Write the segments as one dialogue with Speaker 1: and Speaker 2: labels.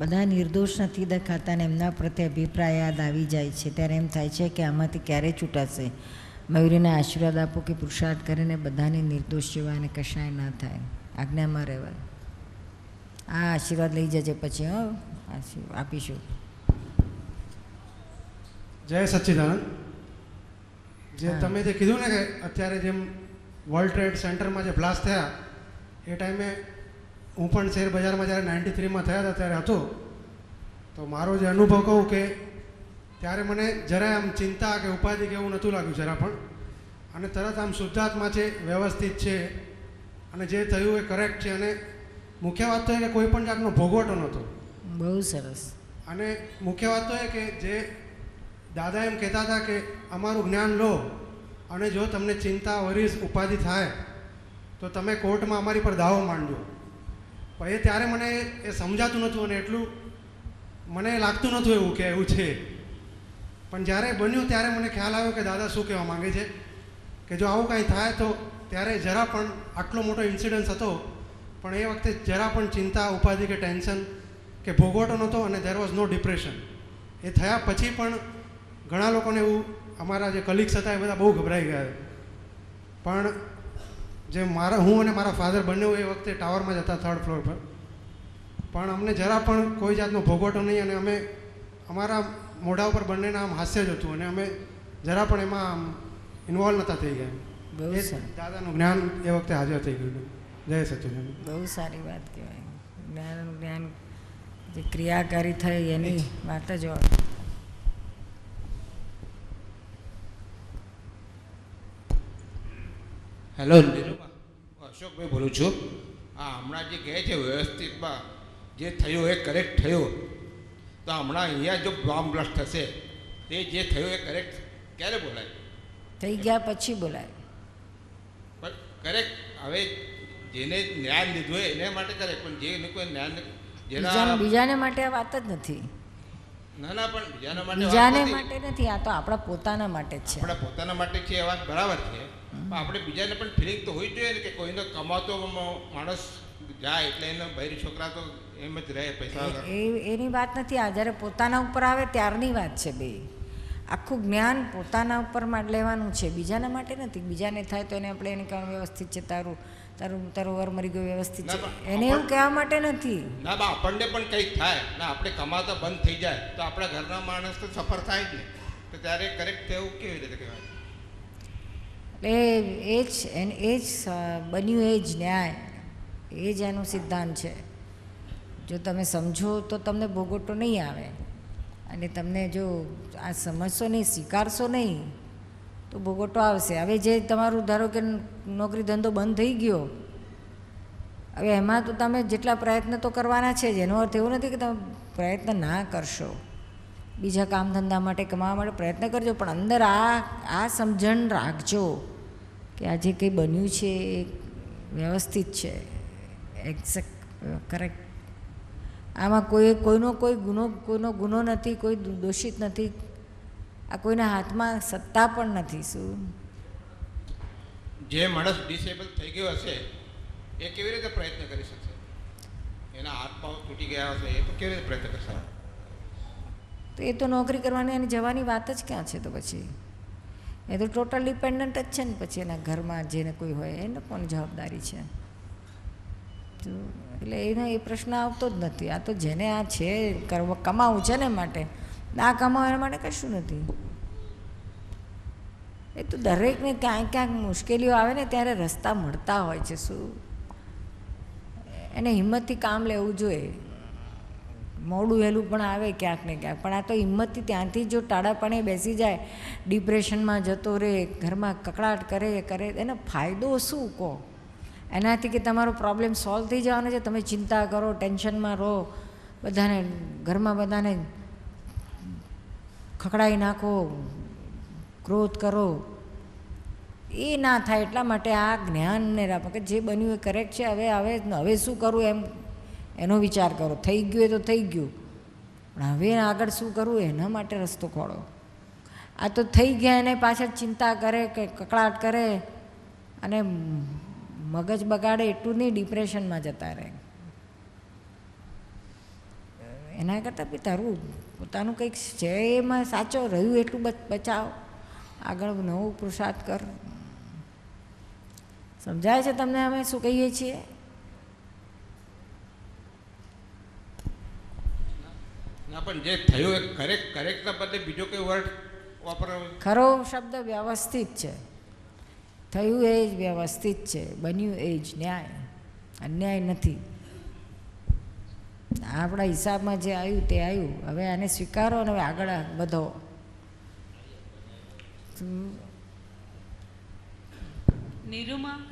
Speaker 1: બધા નિર્દોષ નથી દેખાતા અને એમના પ્રત્યે અભિપ્રાય યાદ આવી જાય છે. ત્યારે એમ થાય છે કે આમાંથી ક્યારે છૂટાશે? મયુરીને આશીર્વાદ આપો કે પુરુષાર્થ કરીને બધાને નિર્દોષ જેવા અને કશાય ના થાય. આજ્ઞામાં રહેવાય આ આશીર્વાદ લઈ જજે પછી હો. આશીર્વાદ આપીશું.
Speaker 2: જય સચ્ચિદાનંદ. જે તમે જે કીધું ને કે અત્યારે જેમ વર્લ્ડ ટ્રેડ સેન્ટરમાં જે બ્લાસ્ટ થયા એ ટાઈમે હું પણ શેર બજારમાં જ્યારે નાઇન્ટી થ્રીમાં થયા હતા ત્યારે હતો તો મારો જે અનુભવ કહું કે ત્યારે મને જરાય આમ ચિંતા કે ઉપાધિ કે એવું નહોતું લાગ્યું જરા પણ. અને તરત આમ શુદ્ધાત્મા છે વ્યવસ્થિત છે અને જે થયું એ કરેક્ટ છે અને મુખ્ય વાત તો એ કે કોઈ પણ જાતનો ભોગવટો નહોતો.
Speaker 1: બહુ સરસ.
Speaker 2: અને મુખ્ય વાત તો એ કે જે દાદા એમ કહેતા હતા કે અમારું જ્ઞાન લો અને જો તમને ચિંતા વરીસ ઉપાધિ થાય તો તમે કોર્ટમાં અમારી પર દાવો માંડજો. પણ એ ત્યારે મને એ સમજાતું નહોતું અને એટલું મને લાગતું નહોતું એવું કે એવું છે. પણ જ્યારે બન્યું ત્યારે મને ખ્યાલ આવ્યો કે દાદા શું કહેવા માંગે છે? કે જો આવું કાંઈ થાય તો ત્યારે જરા પણ આટલો મોટો ઇન્સિડન્સ હતો, પણ એ વખતે જરા પણ ચિંતા, ઉપાધિ કે ટેન્શન કે ભોગવટો નહોતો અને દેર વોઝ નો ડિપ્રેશન એ થયા પછી પણ ઘણા લોકોને એવું અમારા જે કલીગ્સ હતા એ બધા બહુ ગભરાઈ ગયા. પણ જે મારા હું અને મારા ફાધર બંને એ વખતે ટાવરમાં જ હતા થર્ડ ફ્લોર પર. પણ અમને જરા પણ કોઈ જાતનો ભોગવટો નહીં અને અમે અમારા મોઢા ઉપર બંનેના આમ હાસ્ય જ હતું અને અમે જરા પણ એમાં આમ ઇન્વોલ્વ નહોતા થઈ ગયા. દાદાનું જ્ઞાન એ વખતે હાજર થઈ ગયું જય સચિદાન
Speaker 1: બહુ સારી વાત કહેવાય. જ્ઞાન જ્ઞાન જે ક્રિયાકારી થઈ એની વાત જ હોય
Speaker 3: હેલો અશોકભાઈ બોલું છું. હા હમણાં જે કહે છે વ્યવસ્થિતમાં જે થયું એ કરેક્ટ થયું. તો હમણાં અહીંયા જો બોમ્બ બ્લાસ્ટ થશે તે જે થયું એ કરેક્ટ ક્યારે બોલાય?
Speaker 1: થઈ ગયા પછી બોલાય.
Speaker 3: પણ કરેક્ટ હવે જેને જ્ઞાન લીધું હોય એને માટે કરેક્ટ પણ જેને કોઈ જ્ઞાન જેના
Speaker 1: બીજાને માટે આ વાત જ નથી.
Speaker 3: ના ના પણ બીજાના માટે
Speaker 1: બીજાને. માટે નથી આ તો આપણા પોતાના માટે જ છે.
Speaker 3: આપણા પોતાના માટે છે એ વાત બરાબર છે. આપણે બીજાને પણ ફિલિંગ તો હોવી જોઈએ ને કે કોઈનો કમાતો માણસ જાય એટલે એનો ભાઈ છોકરા તો એમ જ રહે પૈસા
Speaker 1: એ એની વાત નથી આ જ્યારે પોતાના ઉપર આવે ત્યારની વાત છે બે. આખું જ્ઞાન પોતાના ઉપર લેવાનું છે બીજાના માટે નથી. બીજાને થાય તો એને આપણે એને કહેવાનું વ્યવસ્થિત છે તારું તારું તારો વર મરી ગયો વ્યવસ્થિત છે. એને એવું કહેવા માટે નથી.
Speaker 3: ના બા આપણને પણ કંઈક થાય. ના આપણે કમાતા બંધ થઈ જાય. તો આપણા ઘરના માણસ તો સફર થાય જ ને તો ત્યારે કરેક્ટ થયું કેવી રીતે કહેવાય?
Speaker 1: એટલે એ જ એ જ બન્યું એ જ ન્યાય. એ જ એનું સિદ્ધાંત છે. જો તમે સમજો તો તમને ભોગવટો નહીં આવે. અને તમને જો આ સમજશો નહીં, સ્વીકારશો નહીં, તો ભોગવટો આવશે. હવે જે તમારું ધારો કે નોકરી ધંધો બંધ થઈ ગયો. હવે એમાં તો તમે જેટલા પ્રયત્ન તો કરવાના છે જ. એનો અર્થ એવો નથી કે તમે પ્રયત્ન ના કરશો. બીજા કામ ધંધા માટે કમાવા માટે પ્રયત્ન કરજો, પણ અંદર આ આ સમજણ રાખજો કે આ જે કંઈ બન્યું છે એ વ્યવસ્થિત છે એક્ઝેક્ટ કરેક્ટ આમાં કોઈ, કોઈનો કોઈ ગુનો, કોઈનો ગુનો નથી, કોઈ દોષિત નથી. આ કોઈના હાથમાં સત્તા પણ નથી, શું?
Speaker 3: જે માણસ ડિસેબલ થઈ ગયો હશે, એ કેવી રીતે પ્રયત્ન કરી શકશે? એના હાથ પગ તૂટી ગયા હશે, એ કેવી રીતે પ્રયત્ન કરશે
Speaker 1: તો એ તો નોકરી કરવાની અને જવાની વાત જ ક્યાં છે તો પછી? એ તો ટોટલ ડિપેન્ડન્ટ જ છે ને પછી એના ઘરમાં જેને કોઈ હોય, એને પણ જવાબદારી છે? તો એટલે એનો એ પ્રશ્ન આવતો જ નથી. આ તો જેને આ છે કમાવું છે ને માટે, ના કમાવા એના માટે કશું નથી. એ તો દરેકને ક્યાંક ક્યાંક મુશ્કેલીઓ આવે ને ત્યારે રસ્તા મળતા હોય છે શું? એને હિંમતથી કામ લેવું જોઈએ. મોડું વહેલું પણ આવે ક્યાંક ને ક્યાંક. પણ આ તો હિંમતથી ત્યાંથી જો ટાળાપણે બેસી જાય, ડિપ્રેશનમાં જતો રહે, ઘરમાં કકડાટ કરે કરે, એનો ફાયદો શું કહો? એનાથી કે તમારો પ્રોબ્લેમ સોલ્વ થઈ જવાનો છે, તમે ચિંતા કરો, ટેન્શનમાં રહો, બધાને ઘરમાં બધાને ખકડાઈ નાખો, ક્રોધ કરો. એ ના થાય એટલા માટે આ જ્ઞાનને રાખો કે જે બન્યું એ કરેક્ટ છે, હવે હવે હવે શું કરવું એમ એનો વિચાર કરો. થઈ ગયું એ તો થઈ ગયું. પણ હવે આગળ શું કરવું? એના માટે રસ્તો ખોળો. આ તો થઈ ગયા એને પાછળ ચિંતા કરે કે કકળાટ કરે અને મગજ બગાડે એટલું નહીં, ડિપ્રેશનમાં જતા રહે. એના કરતાં બી તારું પોતાનું કંઈક છે એમાં સાચો, રહ્યું એટલું બચાવ. આગળ નવો પુરુષાર્થ કર. સમજાય છે તમને અમે શું કહીએ છીએ?
Speaker 3: પણ જે થયું એ કરેક્ટ કરેક્ટના બદલે બીજો કોઈ વર્ડ વાપરવો
Speaker 1: ખરો શબ્દ વ્યવસ્થિત છે. થયું એ જ વ્યવસ્થિત છે. બન્યું એ જ ન્યાય. અન્યાય નથી. આપણા હિસાબમાં જે આવ્યું તે આવ્યું. હવે આને સ્વીકારો અને હવે આગળ વધો
Speaker 4: નિરૂમા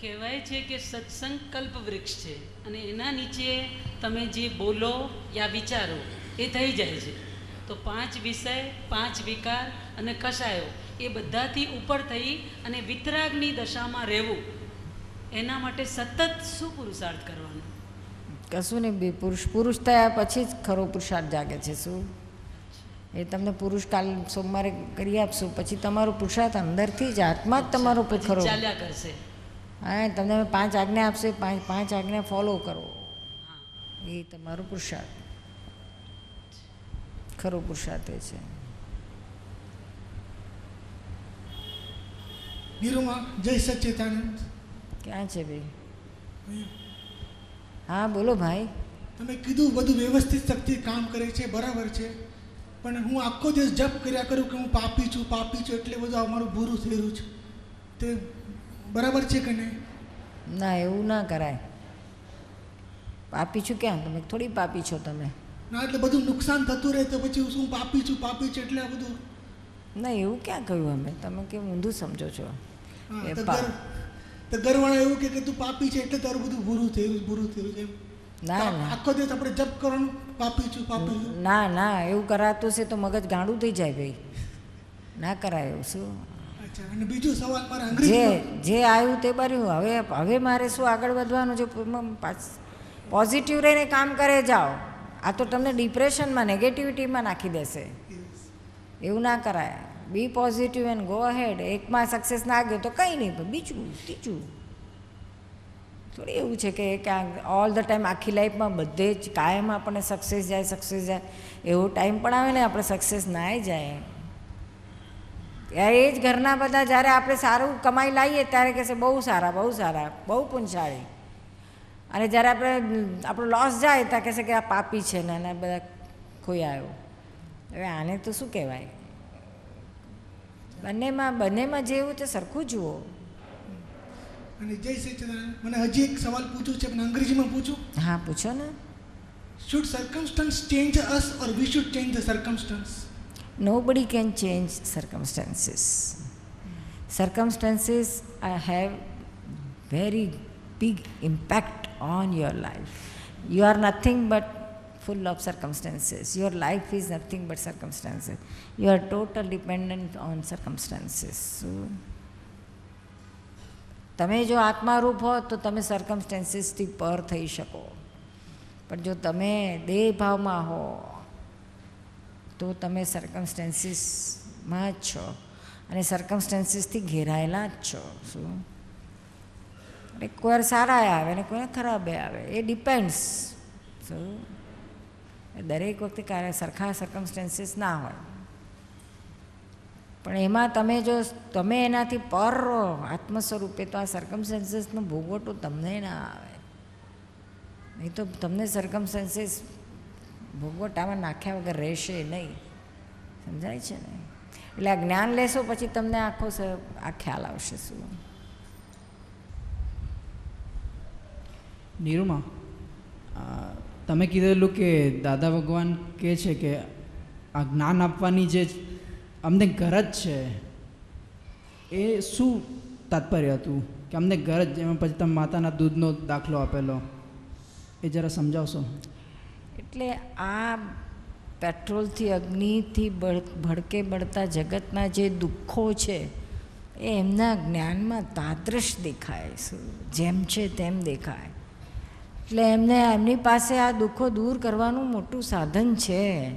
Speaker 4: કહેવાય છે કે સત્સંકલ્પ વૃક્ષ છે. અને એના નીચે તમે જે બોલો યા વિચારો એ થઈ જાય છે. તો પાંચ વિષય પાંચ વિકાર અને કશાયો એ બધાથી ઉપર થઈ અને વિતરાગની દશામાં રહેવું એના માટે સતત શું પુરુષાર્થ કરવાનો?
Speaker 1: કશું નહીં બે પુરુષ પુરુષ થયા પછી જ ખરો પુરુષાર્થ જાગે છે શું? એ તમને પુરુષ કાલ સોમવારે કરી આપશું પછી તમારો પુરુષાર્થ અંદરથી જ આત્મા જ તમારો ખરો.
Speaker 4: ચાલ્યા કરશે.
Speaker 1: હા તમને પાંચ આજ્ઞા આપશે પાંચ પાંચ આજ્ઞા ફોલો કરો. એ તમારો પુરુષાર્થ. ખરો પુરુષાર્થ એ છે.
Speaker 5: નીરુમાં જય સચ્ચિદાનંદ.
Speaker 1: ક્યાં છે ભાઈ? હા બોલો ભાઈ.
Speaker 5: તમે કીધું બધું વ્યવસ્થિત શક્તિ કામ કરે છે બરાબર છે. પણ હું આખો દિવસ જપ કર્યા કરું કે હું પાપી છું પાપી છું એટલે બધું અમારું બુરું થઈ રહ્યું છે. તે બરાબર છે કે નહીં?
Speaker 1: ના એવું ના કરાય. પાપી છું ક્યાં? તમે થોડી પાપી છો તમે.
Speaker 5: ના એટલે બધું નુકસાન થતું રહે તો પછી હું શું પાપી છું પાપી છું એટલે આ બધું.
Speaker 1: ના એવું ક્યાં કહ્યું અમે? તમે કેમ ઊંધું સમજો છો.
Speaker 5: તો ઘરવાળા એવું કે તું પાપી છે એટલે તારું બધું બુરું થયું બુરું થયું છે.
Speaker 1: ના ના.
Speaker 5: આખો દિવસ આપણે જપ કરવાનું પાપી છું પાપી છું.
Speaker 1: ના ના એવું કરાતું છે તો મગજ ગાંડું થઈ જાય ભાઈ. ના કરાય એવું શું?
Speaker 5: અચ્છા અને બીજું સવાલ મારા
Speaker 1: જે
Speaker 5: અંગ્રેજી
Speaker 1: જે આવ્યું તે બર્યું હવે હવે મારે શું આગળ વધવાનું છે? પોઝિટિવ રહીને કામ કરે જાઓ. આ તો તમને ડિપ્રેશનમાં નેગેટિવિટીમાં નાખી દેશે. એવું ના કરાય. Be positive and go ahead એકમાં સક્સેસ ના ગયો તો કંઈ નહીં, પણ બીજું, ત્રીજું. થોડી એવું છે કે ક્યાંક ઓલ ધ ટાઈમ આખી લાઈફમાં બધે જ કાયમ આપણને સક્સેસ જાય સક્સેસ જાય. એવો ટાઈમ પણ આવે ને, આપણે સક્સેસ નાય જાય. એ જ ઘરના બધા જ્યારે આપણે સારું કમાઈ લાવીએ ત્યારે કહેશે, બહુ સારા બહુ સારા, બહુ પુંછાળી અને જ્યારે આપણે આપણો લોસ જાય ત્યાં કહેશે કે આ પાપી છે ને એના બધા ખોઈ આવ્યો હવે આને તો શું કહેવાય બંનેમાં બંનેમાં જેવું છે સરખું જુઓ
Speaker 5: અને જય સચ્ચિદાનંદ મને હજી એક સવાલ પૂછવું છે પણ અંગ્રેજીમાં પૂછું
Speaker 1: હા પૂછો ને
Speaker 5: Should circumstance change us or we should change the circumstance?
Speaker 1: nobody can change circumstances circumstances uh, have very big impact on your life you are nothing but full of circumstances your life is nothing but circumstances you are total dependent on circumstances so, તમે જો આત્મારૂપ હો તો તમે સર્કમસ્ટેન્સીસથી પર થઈ શકો પણ જો તમે દેહ ભાવમાં હો તો તમે સર્કમસ્ટેન્સીસમાં જ છો અને સર્કમસ્ટેન્સીસથી ઘેરાયેલા જ છો શું એટલે કોઈ સારા આવે ને કોઈ ખરાબ આવે, એ ડિપેન્ડ્સ દરેક વખતે કાર્ય સરખા સર્કમસ્ટેન્સીસ ના હોય. પણ એમાં તમે જો, તમે એનાથી પર રહો આત્મ સ્વરૂપે તો આ સર્કમસ્ટેન્સીસનો ભોગવટો તમને ના આવે. નહીં તો તમને સર્કમસ્ટેન્સીસ ભોગવટામાં નાખ્યા વગર રહેશે નહીં. સમજાય છે ને? એટલે આ જ્ઞાન લેશો પછી તમને આખો આ ખ્યાલ આવશે શું?
Speaker 6: નીરુમાં તમે કીધેલું કે દાદા ભગવાન કહે છે કે આ જ્ઞાન આપવાની જે અમને ગરજ છે, એ શું તાત્પર્ય હતું? કે અમને ગરજ એમાં પછી તમે માતાના દૂધનો દાખલો આપેલો. એ જરા સમજાવશો?
Speaker 1: એટલે આ પેટ્રોલથી, અગ્નિથી ભડકે બળતા જગતના જે દુઃખો છે, એ એમના જ્ઞાનમાં તાદ્રશ દેખાય જેમ છે તેમ દેખાય. એટલે એમને એમની પાસે આ દુઃખો દૂર કરવાનું મોટું સાધન છે.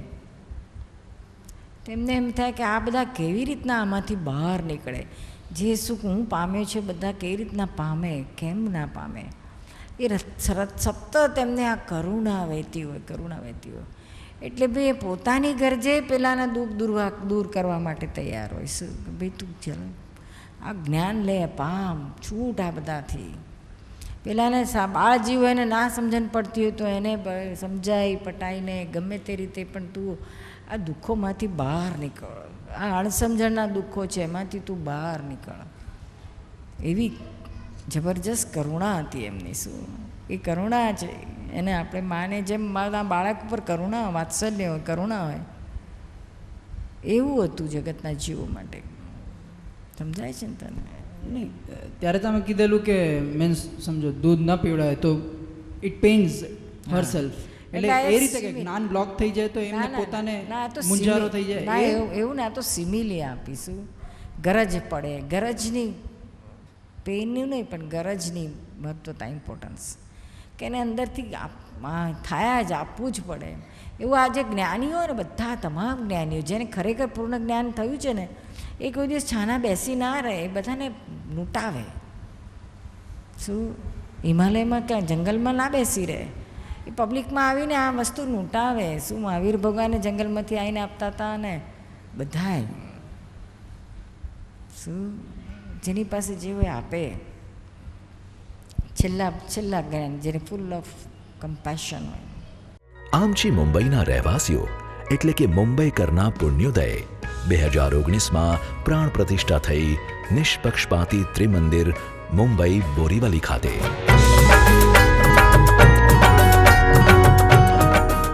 Speaker 1: તેમને એમ થાય કે આ બધા કેવી રીતના આમાંથી બહાર નીકળે? જે સુખ હું પામ્યો છે બધા કેવી રીતના પામે? કેમ ના પામે? એ રત- સરત સતત એમને આ કરુણા વહેતી હોય, કરુણા વહેતી હોય. એટલે ભાઈ એ પોતાની ગરજે પેલાના દુઃખ દુર્વા, દૂર કરવા માટે તૈયાર હોય. શું? ભાઈ તું ચલ આ જ્ઞાન લે, પામ, છૂટ આ બધાથી. પેલાને સા, બાળ જીવ એને ના સમજણ પડતી હોય તો એને સમજાય, પટાઈને, ગમે તે રીતે પણ તું આ દુઃખોમાંથી બહાર નીકળ. આ અણસમજણના દુઃખો છે, એમાંથી તું બહાર નીકળ. એવી જબરજસ્ત કરુણા હતી એમની શું? એ કરુણા છે. એને આપણે માને જેમ મારા બાળક ઉપર કરુણા વાત્સલ્ય હોય, કરુણા હોય, એવું હતું જગતના જીવો માટે. સમજાય છે ને તને?
Speaker 6: નહીં ત્યારે તમે કીધેલું કે મીન્સ સમજો દૂધ ન પીવડાય તો ઇટ પેઇન્સ હર સેલ્ફ એટલે એ રીતે કે જ્ઞાન બ્લોક થઈ જાય તો એમને પોતાને
Speaker 1: સિમિ-
Speaker 6: થઈ જાય.
Speaker 1: એવું ના તો સિમિલી આપીશું. ગરજ પડે. ગરજની પેનનું નહીં પણ ગરજની મહત્વતા ઇમ્પોર્ટન્સ કે એને અંદરથી થયા જ, આપવું જ પડે એવું આ જે જ્ઞાનીઓ ને બધા તમામ જ્ઞાનીઓ, જેને ખરેખર પૂર્ણ જ્ઞાન થયું છે ને, એ કોઈ દિવસ છાના બેસી ના રહે, એ બધાને લૂંટાવે. શું? હિમાલયમાં ક્યાં, જંગલમાં ના બેસી રહે? એ પબ્લિકમાં આવીને આ વસ્તુ લૂંટાવે. શું મહાવીર ભગવાને જંગલમાંથી આવીને આપતા હતા ને? બધાએ શું? જેની પાસે જે હોય આપે. છેલ્લા છેલ્લા જ્ઞાન જેને ફૂલ ઓફ કમ્પેશન હોય
Speaker 7: આમચી મુંબઈના રહેવાસીઓ એટલે કે મુંબઈ કરના પુણ્યોદય. બે હજાર ઓગણીસમાં પ્રાણ પ્રતિષ્ઠા થઈ નિષ્પક્ષપાતી ત્રિમંદિર મુંબઈ બોરીવલી ખાતે.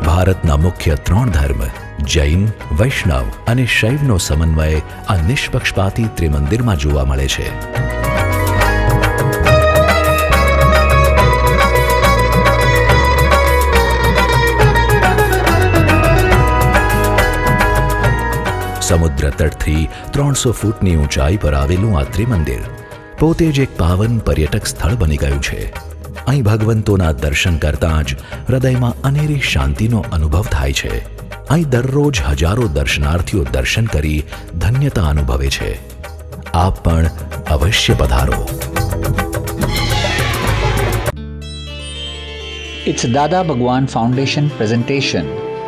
Speaker 7: ભારતના મુખ્ય ત્રણ ધર્મ, જૈન, વૈષ્ણવ અને શૈવનો સમન્વય આ નિષ્પક્ષપાતી ત્રિમંદિરમાં જોવા મળે છે. સમુદ્ર તટથી ત્રણસો ફૂટની ઊંચાઈ પર આવેલું આ ત્રિમંદિર પોતે જ એક પાવન પર્યટક સ્થળ બની ગયું છે. અહીં ભગવંતોના દર્શન કરતાં જ હૃદયમાં અનેરી શાંતિનો અનુભવ થાય છે. અહીં દરરોજ હજારો દર્શનાર્થીઓ દર્શન કરી ધન્યતા અનુભવે છે. આપ પણ અવશ્ય પધારો.
Speaker 8: It's Dada Bhagwan Foundation presentation.